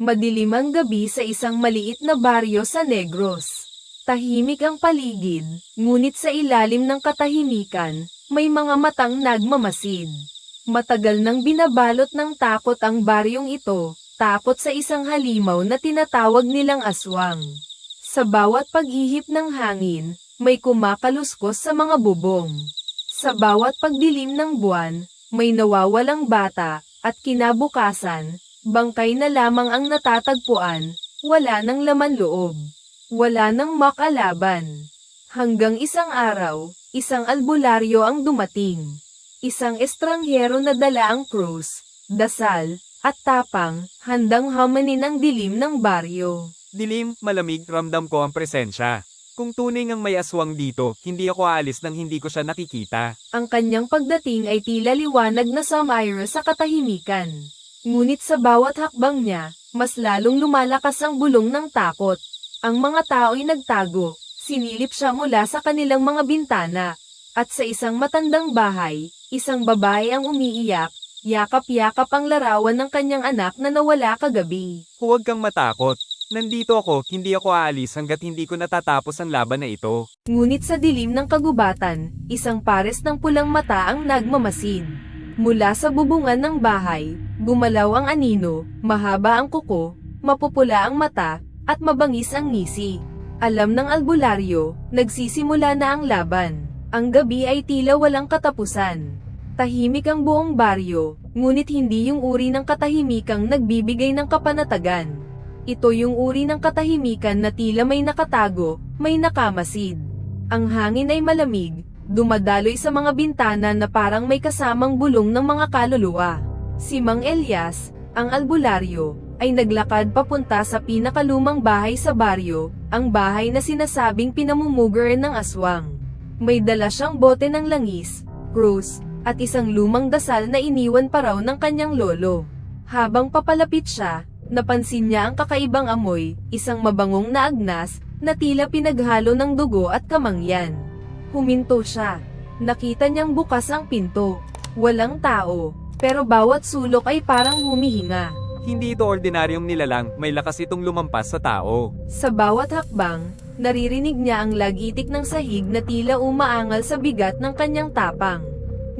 Madilim ang gabi sa isang maliit na baryo sa Negros. Tahimik ang paligid, ngunit sa ilalim ng katahimikan, may mga matang nagmamasid. Matagal nang binabalot ng takot ang baryong ito, takot sa isang halimaw na tinatawag nilang aswang. Sa bawat paghihip ng hangin, may kumakaluskos sa mga bubong. Sa bawat pagdilim ng buwan, may nawawalang bata, at kinabukasan, bangkay na lamang ang natatagpuan, wala nang laman loob. Wala nang makalaban. Hanggang isang araw, isang albularyo ang dumating. Isang estranghero na dala ang krus, dasal, at tapang, handang hamanin ang dilim ng baryo. Dilim, malamig, ramdam ko ang presensya. Kung tunay ngang may aswang dito, hindi ako aalis nang hindi ko siya nakikita. Ang kanyang pagdating ay tila liwanag na samaira sa katahimikan. Ngunit sa bawat hakbang niya, mas lalong lumalakas ang bulong ng takot. Ang mga tao'y nagtago, sinilip siya mula sa kanilang mga bintana. At sa isang matandang bahay, isang babae ang umiiyak, yakap-yakap ang larawan ng kanyang anak na nawala kagabi. Huwag kang matakot. Nandito ako, hindi ako aalis hanggat hindi ko natatapos ang laban na ito. Ngunit sa dilim ng kagubatan, isang pares ng pulang mata ang nagmamasid. Mula sa bubungan ng bahay, gumalaw ang anino, mahaba ang kuko, mapupula ang mata, at mabangis ang ngisi. Alam ng albularyo, nagsisimula na ang laban. Ang gabi ay tila walang katapusan. Tahimik ang buong baryo, ngunit hindi yung uri ng katahimikang nagbibigay ng kapanatagan. Ito yung uri ng katahimikan na tila may nakatago, may nakamasid. Ang hangin ay malamig, dumadaloy sa mga bintana na parang may kasamang bulong ng mga kaluluwa. Si Mang Elias, ang albularyo, ay naglakad papunta sa pinakalumang bahay sa baryo, ang bahay na sinasabing pinamumuguran ng aswang. May dala siyang bote ng langis, krus, at isang lumang dasal na iniwan pa raw ng kanyang lolo. Habang papalapit siya, napansin niya ang kakaibang amoy, isang mabangong na agnas, na tila pinaghalo ng dugo at kamangyan. Huminto siya. Nakita niyang bukas ang pinto. Walang tao, pero bawat sulok ay parang humihinga. Hindi ito ordinaryong nilalang, may lakas itong lumampas sa tao. Sa bawat hakbang, naririnig niya ang lagitik ng sahig na tila umaangal sa bigat ng kanyang tapang.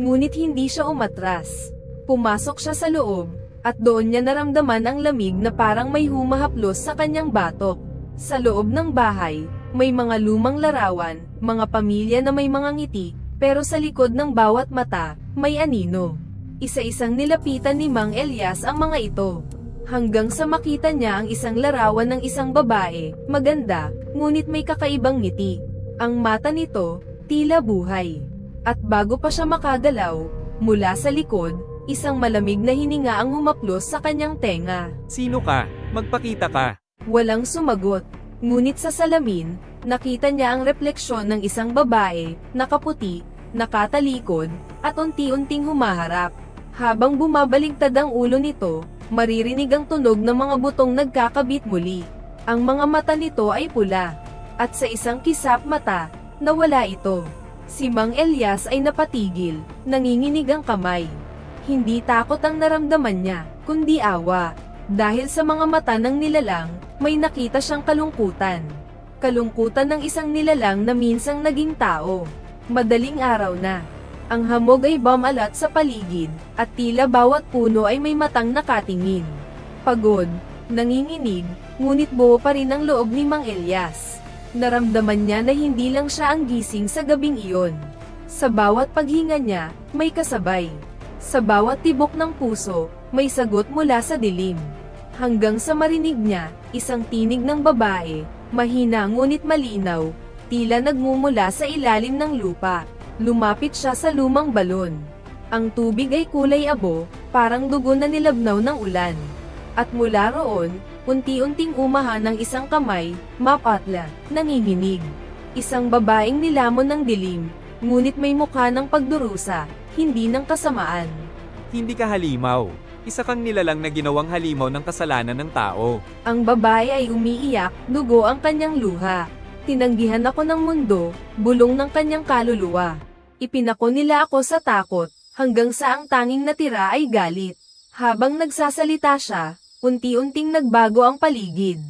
Ngunit hindi siya umatras. Pumasok siya sa loob, at doon niya naramdaman ang lamig na parang may humahaplos sa kanyang batok. Sa loob ng bahay, may mga lumang larawan, mga pamilya na may mga ngiti, pero sa likod ng bawat mata, may anino. Isa-isang nilapitan ni Mang Elias ang mga ito. Hanggang sa makita niya ang isang larawan ng isang babae, maganda, ngunit may kakaibang ngiti. Ang mata nito, tila buhay. At bago pa siya makagalaw, mula sa likod, isang malamig na hininga ang humaplos sa kanyang tenga. Sino ka? Magpakita ka. Walang sumagot. Ngunit sa salamin, nakita niya ang refleksyon ng isang babae, nakaputi, nakatalikod, at unti-unting humaharap. Habang bumabaligtad ang ulo nito, maririnig ang tunog ng mga butong nagkakabit muli. Ang mga mata nito ay pula. At sa isang kisap mata, nawala ito. Si Mang Elias ay napatigil, nanginginig ang kamay. Hindi takot ang naramdaman niya, kundi awa. Dahil sa mga mata ng nilalang, may nakita siyang kalungkutan. Kalungkutan ng isang nilalang na minsang naging tao. Madaling araw na. Ang hamog ay bumalat sa paligid, at tila bawat puno ay may matang nakatingin. Pagod, nanginginig, ngunit buo pa rin ang loob ni Mang Elias. Naramdaman niya na hindi lang siya ang gising sa gabing iyon. Sa bawat paghinga niya, may kasabay. Sa bawat tibok ng puso, may sagot mula sa dilim. Hanggang sa marinig niya, isang tinig ng babae, mahina ngunit malinaw, tila nagmumula sa ilalim ng lupa. Lumapit siya sa lumang balon. Ang tubig ay kulay abo, parang dugo na nilabnaw ng ulan. At mula roon, unti-unting umahan ng isang kamay, mapatla, nanginginig. Isang babaeng nilamon ng dilim, ngunit may mukha ng pagdurusa, hindi ng kasamaan. Hindi ka halimaw. Isa kang nilalang na ginawang halimaw ng kasalanan ng tao. Ang babae ay umiiyak, dugo ang kanyang luha. Tinanggihan ako ng mundo, bulong ng kanyang kaluluwa. Ipinako nila ako sa takot, hanggang sa ang tanging natira ay galit. Habang nagsasalita siya, unti-unting nagbago ang paligid.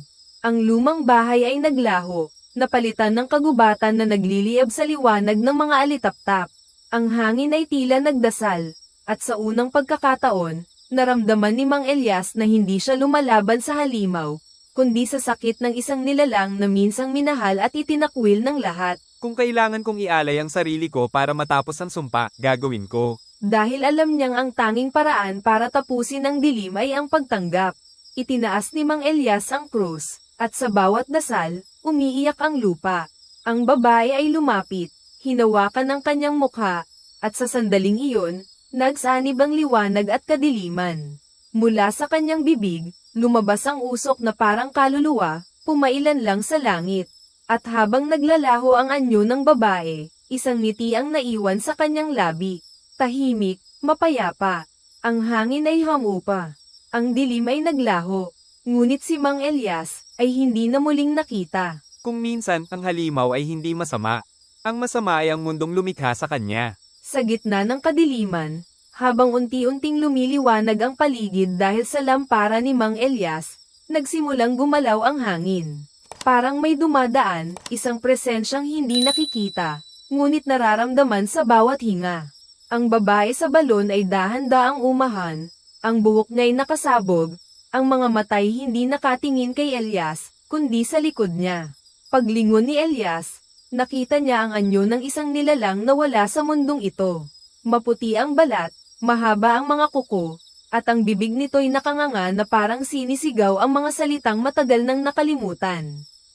Ang lumang bahay ay naglaho, napalitan ng kagubatan na nagliliyab sa liwanag ng mga alitaptap. Ang hangin ay tila nagdasal, at sa unang pagkakataon, naramdaman ni Mang Elias na hindi siya lumalaban sa halimaw, kundi sa sakit ng isang nilalang na minsang minahal at itinakwil ng lahat. Kung kailangan kong ialay ang sarili ko para matapos ang sumpa, gagawin ko. Dahil alam niyang ang tanging paraan para tapusin ang dilim ay ang pagtanggap. Itinaas ni Mang Elias ang krus, at sa bawat dasal, umiiyak ang lupa. Ang babae ay lumapit, hinawakan ang kanyang mukha, at sa sandaling iyon, nagsanib ang liwanag at kadiliman. Mula sa kanyang bibig, lumabas ang usok na parang kaluluwa, pumailan lang sa langit. At habang naglalaho ang anyo ng babae, isang ngiti ang naiwan sa kanyang labi. Tahimik, mapayapa. Ang hangin ay hamupa. Ang dilim ay naglaho. Ngunit si Mang Elias ay hindi na muling nakita. Kung minsan, ang halimaw ay hindi masama. Ang masama ay ang mundong lumikha sa kanya. Sa gitna ng kadiliman, habang unti-unting lumiliwanag ang paligid dahil sa lampara ni Mang Elias, nagsimulang gumalaw ang hangin. Parang may dumadaan, isang presensyang hindi nakikita, ngunit nararamdaman sa bawat hinga. Ang babae sa balon ay dahan-daang umahan, ang buhok niya ay nakasabog, ang mga matay hindi nakatingin kay Elias, kundi sa likod niya. Paglingon ni Elias, nakita niya ang anyo ng isang nilalang na wala sa mundong ito. Maputi ang balat, mahaba ang mga kuko, at ang bibig nito'y nakanganga na parang sinisigaw ang mga salitang matagal nang nakalimutan.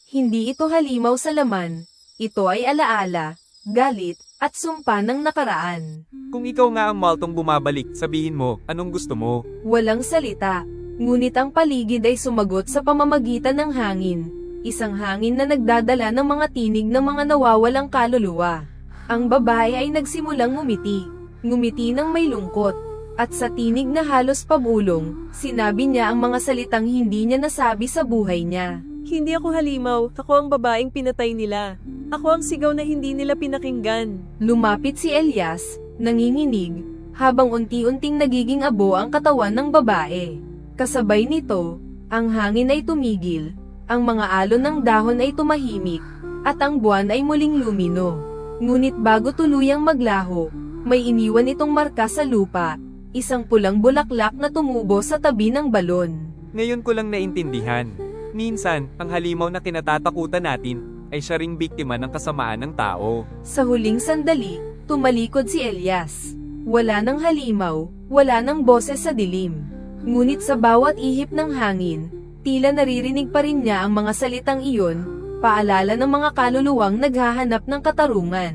Hindi ito halimaw sa laman, ito ay alaala, galit, at sumpa ng nakaraan. Kung ikaw nga ang maltong bumabalik, sabihin mo, anong gusto mo? Walang salita, ngunit ang paligid ay sumagot sa pamamagitan ng hangin. Isang hangin na nagdadala ng mga tinig ng mga nawawalang kaluluwa. Ang babae ay nagsimulang ngumiti, ngumiti ng may lungkot. At sa tinig na halos pabulong, sinabi niya ang mga salitang hindi niya nasabi sa buhay niya. Hindi ako halimaw, ako ang babaeng pinatay nila. Ako ang sigaw na hindi nila pinakinggan. Lumapit si Elias, nanginginig, habang unti-unting nagiging abo ang katawan ng babae. Kasabay nito, ang hangin ay tumigil, ang mga alon ng dahon ay tumahimik, at ang buwan ay muling lumino. Ngunit bago tuluyang maglaho, may iniwan itong marka sa lupa, isang pulang bulaklak na tumubo sa tabi ng balon. Ngayon ko lang naintindihan. Minsan, ang halimaw na kinatatakutan natin, ay siya ring biktima ng kasamaan ng tao. Sa huling sandali, tumalikod si Elias. Wala nang halimaw, wala nang boses sa dilim. Ngunit sa bawat ihip ng hangin, tila naririnig pa rin niya ang mga salitang iyon, paalala ng mga kaluluwang naghahanap ng katarungan.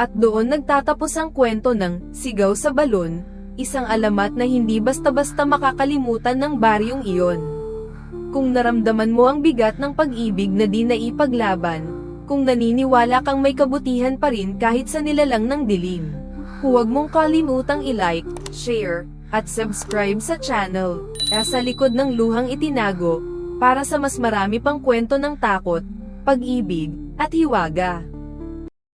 At doon nagtatapos ang kwento ng Sigaw sa Balon, isang alamat na hindi basta-basta makakalimutan ng baryong iyon. Kung naramdaman mo ang bigat ng pag-ibig na di naipaglaban, kung naniniwala kang may kabutihan pa rin kahit sa nilalang ng dilim, huwag mong kalimutang i-like, share, at subscribe sa channel, sa likod ng luhang itinago, para sa mas marami pang kwento ng takot, pag-ibig, at hiwaga.